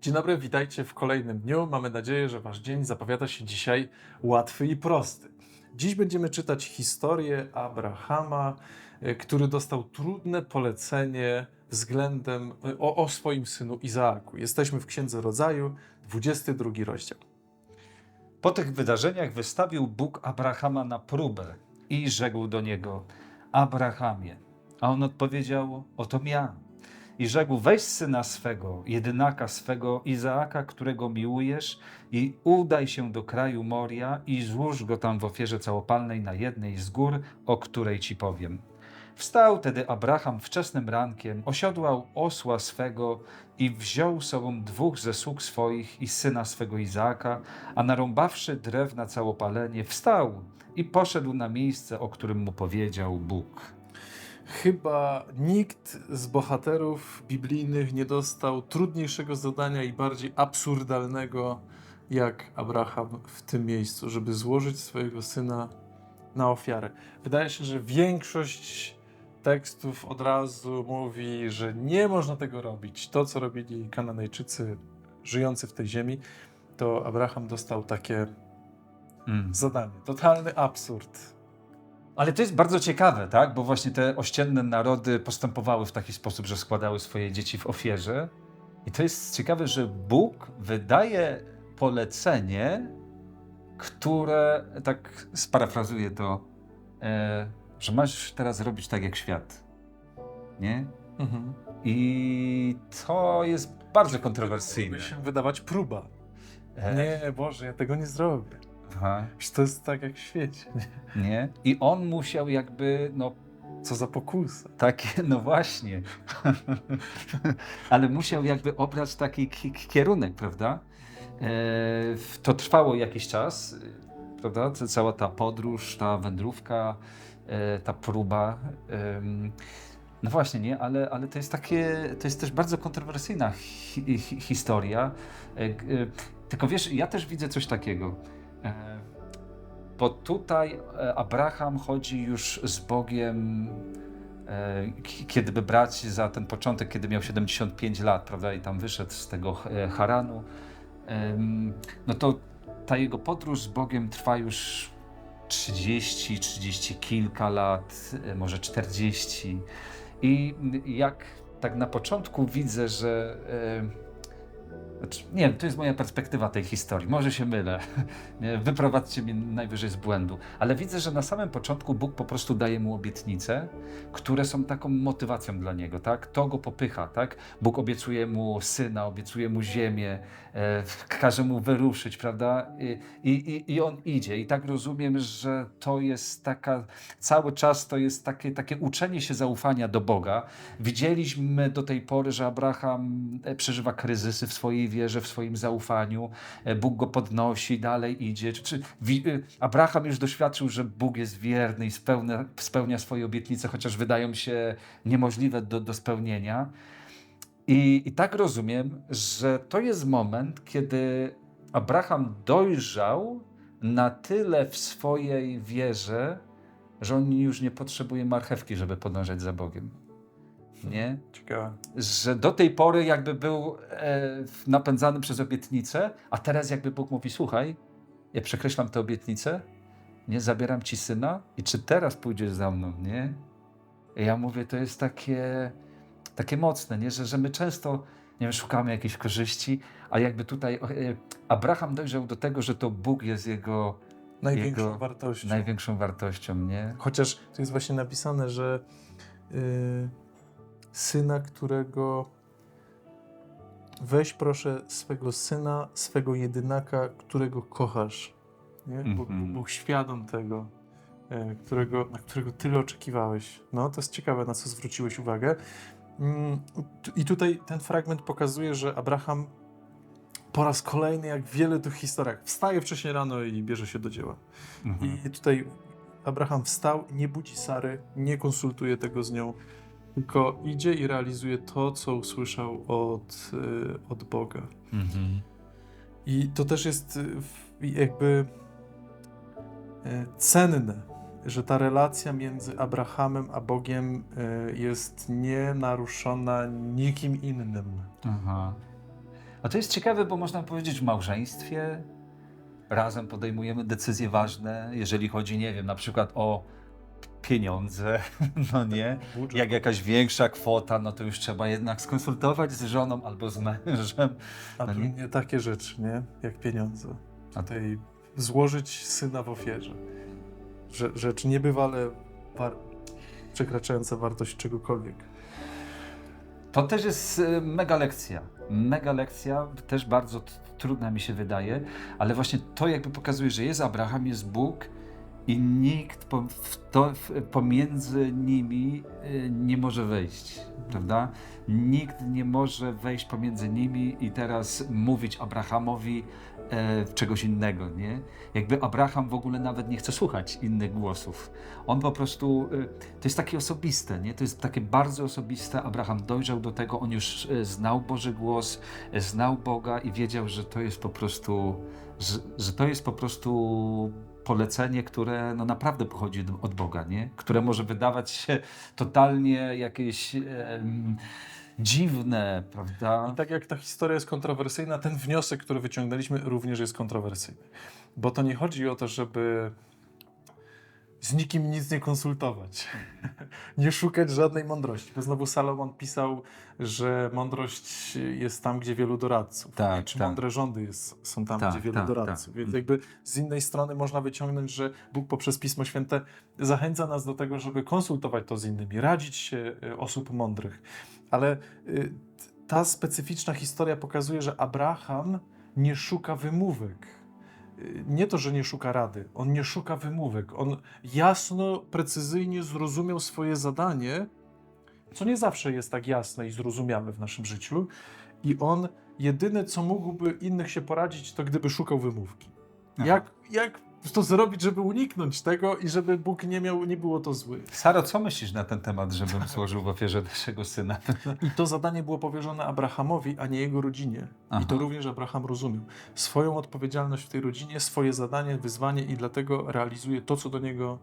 Dzień dobry, witajcie w kolejnym dniu. Mamy nadzieję, że Wasz dzień zapowiada się dzisiaj łatwy i prosty. Dziś będziemy czytać historię Abrahama, e, który dostał trudne polecenie względem e, o, o swoim synu Izaaku. Jesteśmy w Księdze Rodzaju, 22 rozdział. Po tych wydarzeniach wystawił Bóg Abrahama na próbę i rzekł do niego: Abrahamie. A on odpowiedział: Oto ja. I rzekł: Weź syna swego, jedynaka swego, Izaaka, którego miłujesz, i udaj się do kraju Moria i złóż go tam w ofierze całopalnej na jednej z gór, o której ci powiem. Wstał tedy Abraham wczesnym rankiem, osiodłał osła swego i wziął sobą dwóch ze sług swoich i syna swego Izaaka, a narąbawszy drew na całopalenie, wstał i poszedł na miejsce, o którym mu powiedział Bóg. Chyba nikt z bohaterów biblijnych nie dostał trudniejszego zadania i bardziej absurdalnego jak Abraham w tym miejscu, żeby złożyć swojego syna na ofiarę. Wydaje się, że większość tekstów od razu mówi, że nie można tego robić. To, co robili Kananejczycy żyjący w tej ziemi, to Abraham dostał takie Mm. zadanie. Totalny absurd. Ale to jest bardzo ciekawe, tak? Bo właśnie te ościenne narody postępowały w taki sposób, że składały swoje dzieci w ofierze. I to jest ciekawe, że Bóg wydaje polecenie, które, tak sparafrazuję to, e, że masz teraz robić tak jak świat. Nie? Mhm. I to jest bardzo kontrowersyjne. Się wydawać próba. E, Nie, Boże, ja tego nie zrobię. Aha, Przecież to jest tak jak w świecie. nie? I on musiał jakby, no Co za pokusa. Takie, no właśnie. Ale musiał jakby obrać taki ki- ki- kierunek, prawda? E, to trwało jakiś czas, e, prawda? Ca- Cała ta podróż, ta wędrówka, e, ta próba. em, no właśnie, nie? Ale, ale to jest takie, to jest też bardzo kontrowersyjna hi, hi, historia. E, e, tylko wiesz, ja też widzę coś takiego. E, bo tutaj e, Abraham chodzi już z Bogiem, e, kiedy by brać za ten początek, kiedy miał 75 lat, prawda, i tam wyszedł z tego Haranu, no to ta jego podróż z Bogiem trwa już 30, 30 kilka lat, może 40. I jak tak na początku widzę, że. Znaczy, nie wiem, to jest moja perspektywa tej historii. Może się mylę. Wyprowadźcie mnie najwyżej z błędu. Ale widzę, że na samym początku Bóg po prostu daje mu obietnice, które są taką motywacją dla niego, tak? To go popycha, tak? Bóg obiecuje mu syna, obiecuje mu ziemię, e, każe mu wyruszyć, prawda? I, i, I on idzie. I tak rozumiem, że to jest taka, cały czas to jest takie, takie uczenie się zaufania do Boga. Widzieliśmy do tej pory, że Abraham e, przeżywa kryzysy w swojej wierze, w swoim zaufaniu. E, Bóg go podnosi, dalej idzie. Czy, y, Abraham już doświadczył, że Bóg jest wierny i spełnia, spełnia swoje obietnice, chociaż wydają się niemożliwe do, do spełnienia. I, I tak rozumiem, że to jest moment, kiedy Abraham dojrzał na tyle w swojej wierze, że on już nie potrzebuje marchewki, żeby podążać za Bogiem. Nie? Ciekawe. Że do tej pory jakby był e, napędzany przez obietnicę, a teraz jakby Bóg mówi, słuchaj, ja przekreślam tę obietnicę, nie zabieram ci syna i czy teraz pójdziesz za mną, nie? I ja mówię, to jest takie, takie mocne, nie? Że, że my często nie wiem, szukamy jakiejś korzyści, a jakby tutaj e, Abraham dojrzał do tego, że to Bóg jest jego Największą Jego wartością. największą wartością, nie? Chociaż tu jest właśnie napisane, że y, syna, którego weź proszę swego syna, swego jedynaka, którego kochasz. Nie? Bóg, Mhm. Bóg świadom tego, e, którego, na którego tyle oczekiwałeś. No, to jest ciekawe, na co zwróciłeś uwagę. Mm, I tutaj ten fragment pokazuje, że Abraham po raz kolejny, jak w wielu tych historiach, wstaje wcześniej rano i bierze się do dzieła. Mhm. I tutaj Abraham wstał, nie budzi Sary, nie konsultuje tego z nią, tylko idzie i realizuje to, co usłyszał od, y, od Boga. Mhm. I to też jest y, jakby y, cenne, że ta relacja między Abrahamem a Bogiem jest nienaruszona nikim innym. Aha. A to jest ciekawe, bo można powiedzieć w małżeństwie razem podejmujemy decyzje ważne, jeżeli chodzi, nie wiem, na przykład o pieniądze, no nie? Budżet. Jak jakaś większa kwota, no to już trzeba jednak skonsultować z żoną albo z mężem. A No tu nie? takie rzeczy, nie? Jak pieniądze. A Tutaj złożyć syna w ofierze. Że, rzecz niebywale war... przekraczająca wartość czegokolwiek. To też jest e, mega lekcja. Mega lekcja, też bardzo trudna mi się wydaje, ale właśnie to jakby pokazuje, że jest Abraham, jest Bóg i nikt po, to, pomiędzy nimi e, nie może wejść, prawda? Nikt nie może wejść pomiędzy nimi i teraz mówić Abrahamowi e, czegoś innego, nie? Jakby Abraham w ogóle nawet nie chce słuchać innych głosów. On po prostu, e, to jest takie osobiste, nie? To jest takie bardzo osobiste. Abraham dojrzał do tego, on już e, znał Boży głos, e, znał Boga i wiedział, że to jest po prostu, że, że to jest po prostu polecenie, które no naprawdę pochodzi od- Boga, nie? Które może wydawać się totalnie jakieś dziwne, prawda? I tak jak ta historia jest kontrowersyjna, ten wniosek, który wyciągnęliśmy, również jest kontrowersyjny. Bo to nie chodzi o to, żeby z nikim nic nie konsultować, nie szukać żadnej mądrości. Bo znowu Salomon pisał, że mądrość jest tam, gdzie wielu doradców. Tak, Czy tak. mądre rządy jest, są tam, Tak, gdzie wielu tak, doradców. tak. Więc jakby z innej strony można wyciągnąć, że Bóg poprzez Pismo Święte zachęca nas do tego, żeby konsultować to z innymi, radzić się y, osób mądrych. Ale y, ta specyficzna historia pokazuje, że Abraham nie szuka wymówek. Nie to, że nie szuka rady, on nie szuka wymówek. On jasno, precyzyjnie zrozumiał swoje zadanie, co nie zawsze jest tak jasne i zrozumiałe w naszym życiu. I on jedyne, co mógłby innych się poradzić, to gdyby szukał wymówki. Aha. Jak, jak to zrobić, żeby uniknąć tego i żeby Bóg nie miał, nie było to zły. Saro, co myślisz na ten temat, żebym złożył w ofierze naszego syna? I to zadanie było powierzone Abrahamowi, a nie jego rodzinie. Aha. I to również Abraham rozumiał. Swoją odpowiedzialność w tej rodzinie, swoje zadanie, wyzwanie i dlatego realizuje to, co do niego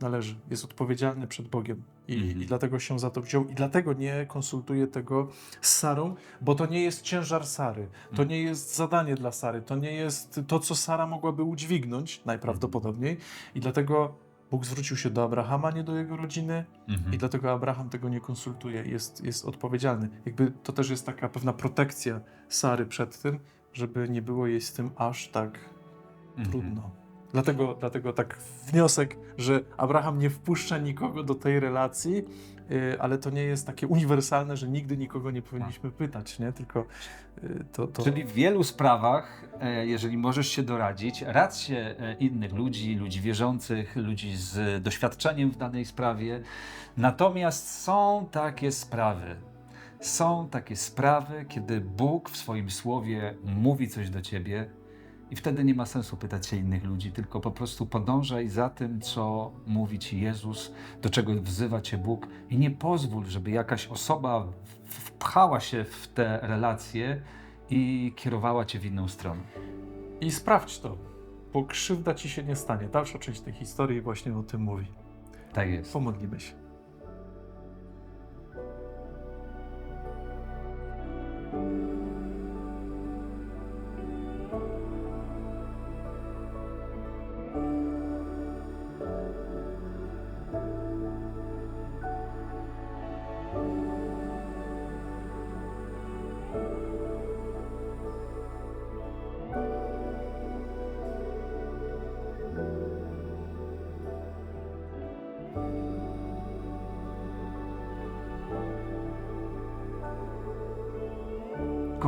należy. Jest odpowiedzialny przed Bogiem i, Mhm. i dlatego się za to wziął i dlatego nie konsultuje tego z Sarą, bo to nie jest ciężar Sary, to nie jest zadanie dla Sary, to nie jest to, co Sara mogłaby udźwignąć najprawdopodobniej i dlatego Bóg zwrócił się do Abrahama, nie do jego rodziny, Mhm. i dlatego Abraham tego nie konsultuje, jest, jest odpowiedzialny. Jakby to też jest taka pewna protekcja Sary przed tym, żeby nie było jej z tym aż tak Mhm. trudno. Dlatego, dlatego tak wniosek, że Abraham nie wpuszcza nikogo do tej relacji, yy, ale to nie jest takie uniwersalne, że nigdy nikogo nie powinniśmy pytać, nie? Tylko yy, to, to... Czyli w wielu sprawach, e, jeżeli możesz się doradzić, się e, innych ludzi, ludzi wierzących, ludzi z doświadczeniem w danej sprawie. Natomiast są takie sprawy, są takie sprawy, kiedy Bóg w swoim słowie mówi coś do ciebie i wtedy nie ma sensu pytać się innych ludzi, tylko po prostu podążaj za tym, co mówi ci Jezus, do czego wzywa cię Bóg i nie pozwól, żeby jakaś osoba wpchała się w te relacje i kierowała cię w inną stronę. I sprawdź to, bo krzywda ci się nie stanie. Dalsza część tej historii właśnie o tym mówi. Tak jest. Pomodlimy się.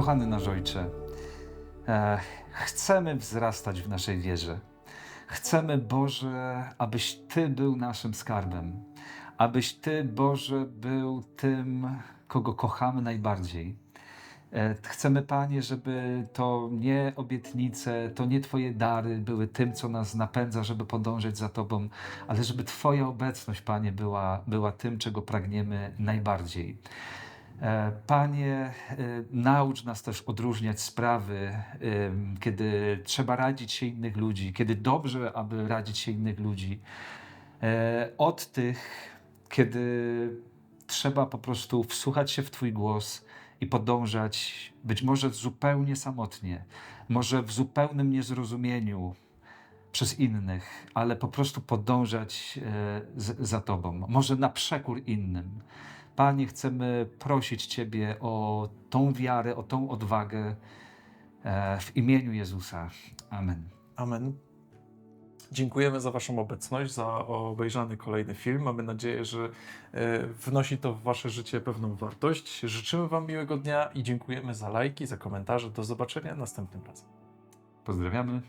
Kochany nasz Ojcze, e, chcemy wzrastać w naszej wierze. Chcemy, Boże, abyś Ty był naszym skarbem. Abyś Ty, Boże, był tym, kogo kochamy najbardziej. E, Chcemy, Panie, żeby to nie obietnice, to nie Twoje dary były tym, co nas napędza, żeby podążać za Tobą, ale żeby Twoja obecność, Panie, była, była tym, czego pragniemy najbardziej. E, Panie, e, naucz nas też odróżniać sprawy, em, kiedy trzeba radzić się innych ludzi, kiedy dobrze, aby radzić się innych ludzi, e, od tych, kiedy trzeba po prostu wsłuchać się w Twój głos i podążać być może zupełnie samotnie, może w zupełnym niezrozumieniu przez innych, ale po prostu podążać e, za Tobą, może na przekór innym. Panie, chcemy prosić Ciebie o tą wiarę, o tą odwagę e, w imieniu Jezusa. Amen. Amen. Dziękujemy za Waszą obecność, za obejrzany kolejny film. Mamy nadzieję, że e, wnosi to w Wasze życie pewną wartość. Życzymy Wam miłego dnia i dziękujemy za lajki, za komentarze. Do zobaczenia następnym razem. Pozdrawiamy.